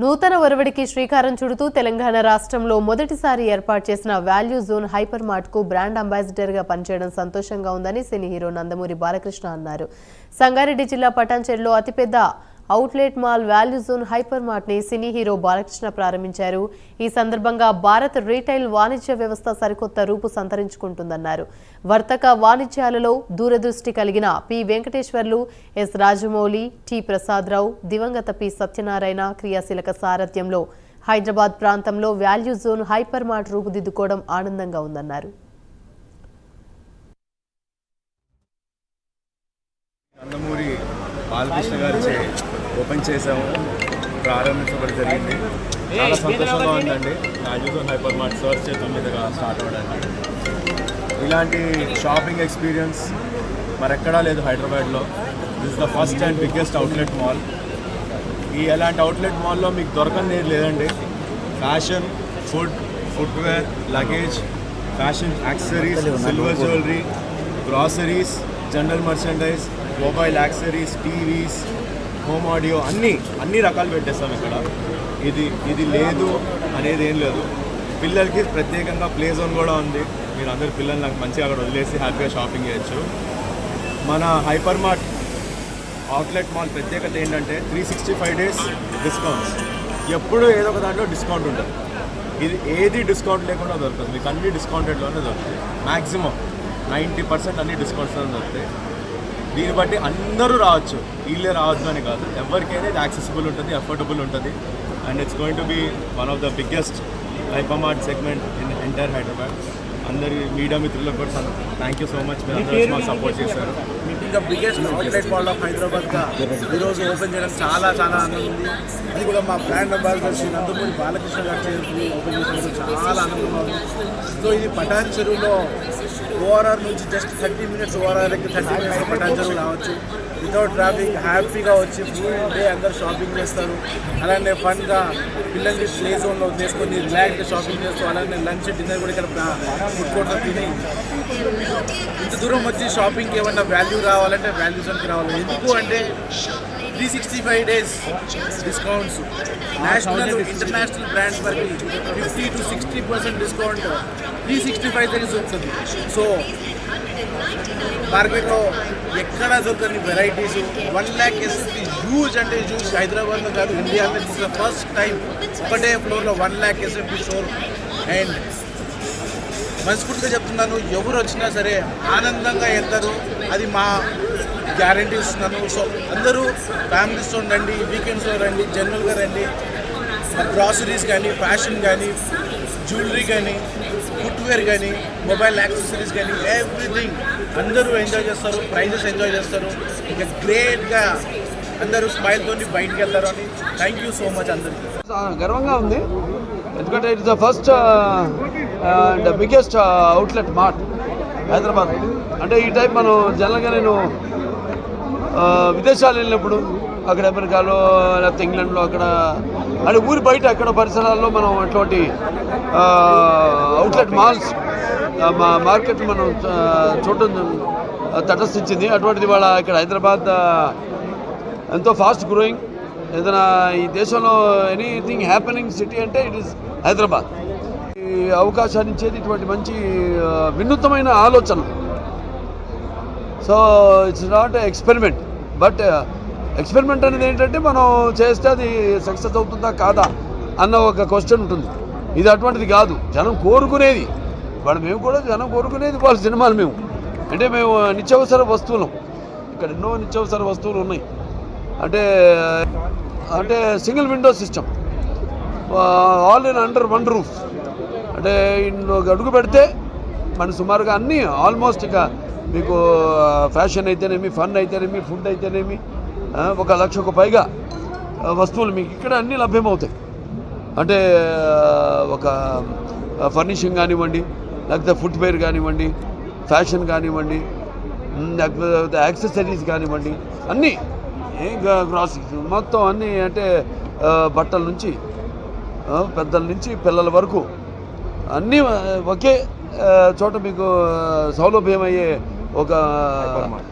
నూతన ఒరవడికి శ్రీకారం చుడుతూ తెలంగాణ రాష్ట్రంలో మొదటిసారి ఏర్పాటు చేసిన వాల్యూ జోన్ హైపర్ మార్ట్కు బ్రాండ్ అంబాసిడర్గా పనిచేయడం సంతోషంగా ఉందని సినీ హీరో నందమూరి బాలకృష్ణ అన్నారు. సంగారెడ్డి జిల్లా పటాన్చెరులో అతిపెద్ద outlet mall value zone hyper మార్ట్ని cine hero Balakrishna ప్రారంభించారు. ఈ సందర్భంగా భారత్ రీటైల్ వాణిజ్య వ్యవస్థ సరికొత్త రూపు సంతరించుకుంటుందన్నారు. వర్తక వాణిజ్యాలలో దూరదృష్టి కలిగిన P. Venkateswarlu S. Rajamouli T. Prasada Rao దివంగత పి. సత్యనారాయణ క్రియాశీలక సారథ్యంలో హైదరాబాద్ ప్రాంతంలో వాల్యూ జోన్ హైపర్ మార్ట్ రూపుదిద్దుకోవడం ఆనందంగా ఉందన్నారు. నందమూరి బాలకృష్ణ గారిచే ఓపెన్ చేసాము. ప్రారంభించబడి జరిగింది. చాలా సంతోషంగా ఉందండి. నాజూజోన్ హైపర్ మార్ట్ సర్చ్ చేతుల మీదుగా స్టార్ట్ అవ్వడానికి. ఇలాంటి షాపింగ్ ఎక్స్పీరియన్స్ మరెక్కడా లేదు హైదరాబాద్లో. This the first and biggest outlet mall ఈ ఎలాంటి అవుట్లెట్ మాల్లో మీకు దొరకని లేదండి. Fashion food footwear luggage fashion accessories silver jewellery groceries general merchandise mobile accessories TVs home audio అన్నీ అన్ని రకాలు పెట్టేస్తాం ఇక్కడ. ఇది ఇది లేదు అనేది ఏం లేదు. పిల్లలకి ప్రత్యేకంగా ప్లే జోన్ కూడా ఉంది. మీరు అందరు పిల్లల్ని నాకు మంచిగా అక్కడ వదిలేసి హ్యాపీగా షాపింగ్ చేయొచ్చు. మన హైపర్ మార్ట్ అవుట్లెట్ మాల్ ప్రత్యేకత ఏంటంటే three sixty five days discounts ఎప్పుడు ఏదో ఒక దాంట్లో డిస్కౌంట్ ఉంటుంది. ఇది ఏది డిస్కౌంట్ లేకుండా దొరుకుతుంది. మీకు అన్ని డిస్కౌంటెడ్లోనే దొరుకుతాయి. మ్యాక్సిమం నైంటీ పర్సెంట్ అన్ని డిస్కౌంట్స్లోనే దొరుకుతాయి. దీన్ని బట్టి అందరూ రావచ్చు. వీళ్ళే రావద్దు అని కాదు. ఎవరికైనా ఇది యాక్సెసిబుల్ ఉంటుంది అఫోర్డబుల్ ఉంటుంది. And it's going to be one of the biggest hypermart segment in entire Hyderabad అందరి మీడియా మిత్రులకు కూడా థ్యాంక్ యూ సో మచ్ మీరు మాకు సపోర్ట్ చేశారు. ఇంకా బిగ్గెస్ట్ అవుట్లెట్ మాల్ ఆఫ్ హైదరాబాద్గా ఈరోజు ఓపెన్ చేయడం చాలా చాలా ఆనందం ఉంది. అది కూడా మా బ్రాండ్ అంబాసిడర్ శ్రీ నందమూరి బాలకృష్ణ గారి చేతులు ఓపెన్ చేసినందుకు చాలా ఆనందంగా ఉంది. సో ఇది పటాన్ చెరువులో ఓఆర్ఆర్ నుంచి జస్ట్ థర్టీ మినిట్స్ ఓఆర్ఆర్కి థర్టీ మినిట్స్ పటాన్ చెరువు రావచ్చు. వితౌట్ ట్రాఫిక్ హ్యాపీగా వచ్చి ఫుల్ డే అందరు షాపింగ్ చేస్తారు. అలానే ఫన్గా పిల్లల్ని ప్లే జోన్లో చేసుకొని రిలాక్స్గా షాపింగ్ చేస్తూ అలానే లంచ్ డిన్నర్ కూడా ఇక్కడ ఫుడ్ కోర్ట్లో తిని ఇంత దూరం వచ్చి షాపింగ్కి ఏమన్నా వాల్యూ రావాలంటే వాల్యూ జోన్కి రావాలి. ఎందుకు అంటే three sixty five days discounts national international brands వరకు fifty to sixty percent discount three sixty five days వస్తుంది సో మార్కెట్లో ఎక్కడ దొరకని varieties one lakh SSP huge అంటే హ్యూజ్ హైదరాబాద్లో కాదు ఇండియాలో ఫస్ట్ టైం ఒకటే ఫ్లోర్లో వన్ ల్యాక్ ఎస్ఎఫ్టీ షోర్ అండ్ మనస్ఫూర్తిగా చెప్తున్నాను ఎవరు వచ్చినా సరే ఆనందంగా వెళ్తారు అది మా గ్యారంటీ ఇస్తున్నాను. సో అందరూ ఫ్యామిలీస్తో రండి వీకెండ్స్లో రండి జనరల్గా రండి. గ్రాసరీస్ కానీ ఫ్యాషన్ కానీ జ్యువెలరీ కానీ ఫుట్వేర్ కానీ మొబైల్ యాక్సెసరీస్ కానీ ఎవ్రీథింగ్ అందరూ ఎంజాయ్ చేస్తారు ప్రైజెస్ ఎంజాయ్ చేస్తారు. ఇంకా గ్రేట్గా అందరూ స్మైల్తో బయటకు వెళ్తారు అని థ్యాంక్ యూ సో మచ్ అందరికీ. గర్వంగా ఉంది. ఎందుకంటే it's the first and biggest outlet mart Hyderabad. అంటే ఈ టైప్ మనం జనరల్గా నేను విదేశాలు వెళ్ళినప్పుడు అక్కడ అమెరికాలో లేకపోతే ఇంగ్లాండ్లో అక్కడ అంటే ఊరి బయట అక్కడ పరిసరాల్లో మనం అటువంటి అవుట్లెట్ మాల్స్ మా మార్కెట్ మనం ఆ, చూడటం తటస్థించింది. అటువంటిది వాళ్ళ ఇక్కడ హైదరాబాద్ ఎంతో ఫాస్ట్ గ్రోయింగ్ ఏదైనా ఈ దేశంలో ఎనీథింగ్ హ్యాపెనింగ్ సిటీ అంటే ఇట్ ఇస్ హైదరాబాద్. ఈ అవకాశాన్ని ఇచ్చేది ఇటువంటి మంచి వినూత్నమైన ఆలోచన. So it's not experiment. But experiment అనేది ఏంటంటే మనం చేస్తే అది సక్సెస్ అవుతుందా కాదా అన్న ఒక క్వశ్చన్ ఉంటుంది. ఇది అటువంటిది కాదు. జనం కోరుకునేది. వాళ్ళు మేము కూడా జనం కోరుకునేది వాళ్ళ సినిమాలు మేము. అంటే మేము నిత్యావసర వస్తువులు. ఇక్కడ ఎన్నో నిత్యావసర వస్తువులు ఉన్నాయి. అంటే అంటే single window system. All in under one roof. అంటే ఇన్ని ఒక అడుగు పెడితే మన సుమారుగా అన్నీ ఆల్మోస్ట్ ఇక మీకు ఫ్యాషన్ అయితేనేమి ఫన్ అయితేనేమి ఫుడ్ అయితేనేమి ఒక లక్షకు పైగా వస్తువులు మీకు ఇక్కడ అన్నీ లభ్యమవుతాయి. అంటే ఒక ఫర్నిషింగ్ కానివ్వండి లేకపోతే ఫుట్వేర్ కానివ్వండి ఫ్యాషన్ కానివ్వండి లేకపోతే యాక్సెసరీస్ కానివ్వండి అన్నీ ఏ గ్రాసరీస్ మొత్తం అన్నీ అంటే బట్టల నుంచి పెద్దల నుంచి పిల్లల వరకు అన్నీ ఒకే చోట మీకు సౌలభ్యమయ్యే ఒక